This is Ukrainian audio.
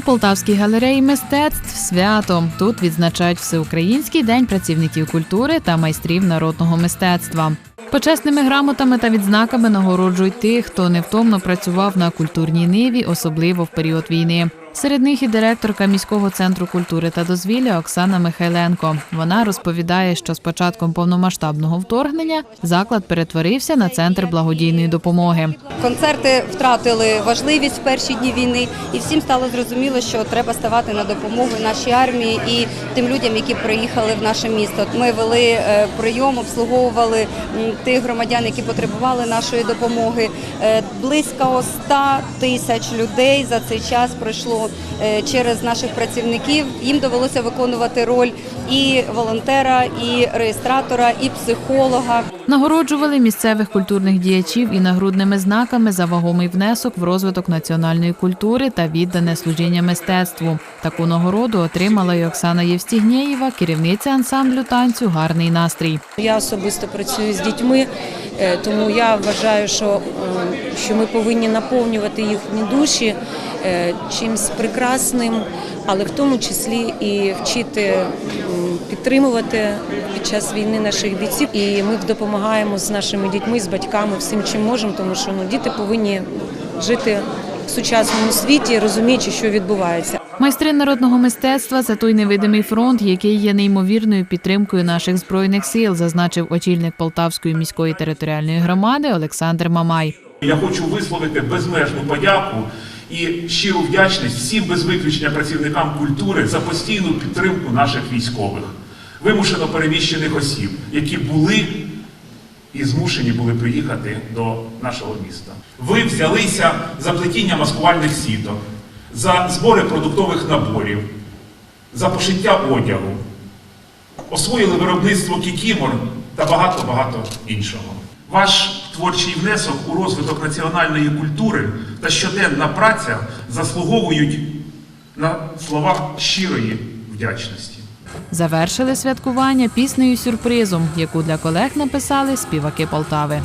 У Полтавській галереї мистецтв свято тут відзначають Всеукраїнський день працівників культури та майстрів народного мистецтва. Почесними грамотами та відзнаками нагороджують тих, хто невтомно працював на культурній ниві, особливо в період війни. Серед них і директорка міського центру культури та дозвілля Оксана Михайленко. Вона розповідає, що з початком повномасштабного вторгнення заклад перетворився на центр благодійної допомоги. Концерти втратили важливість в перші дні війни, і всім стало зрозуміло, що треба ставати на допомогу нашій армії і тим людям, які приїхали в наше місто. Ми вели е, прийом, обслуговували тих громадян, які потребували нашої допомоги. Е, Близько 100 тисяч людей за цей час пройшло е, через наших працівників. Їм довелося виконувати роль і волонтера, і реєстратора, і психолога. Нагороджували місцевих культурних діячів і нагрудними знаками за вагомий внесок в розвиток національної культури та віддане служіння мистецтву. Таку нагороду отримала й Оксана Євстігнєєва, керівниця ансамблю танцю Гарний настрій. Я особисто працюю з дітьми, е, тому я вважаю, що, е, що ми повинні наповнювати їхні душі чимось прекрасним, але в тому числі і вчити підтримувати під час війни наших бійців. І ми допомагаємо з нашими дітьми, з батьками всім, чим можемо, тому що ну, діти повинні жити в сучасному світі, розуміючи, що відбувається. Майстри народного мистецтва це той невидимий фронт, який є неймовірною підтримкою наших збройних сил, зазначив очільник Полтавської міської територіальної громади Олександр Мамай. Я хочу висловити безмежну подяку і щиру вдячність всім без виключення працівникам культури за постійну підтримку наших військових, вимушено переміщених осіб, які були і змушені були приїхати до нашого міста. Ви взялися за плетіння маскувальних сіток, за збори продуктових наборів, за пошиття одягу, освоїли виробництво кікімор та багато-багато іншого. Ваш творчий внесок у розвиток національної культури та щоденна праця заслуговують на слова щирої вдячності. Завершили святкування піснею сюрпризом, яку для колег написали співаки Полтави.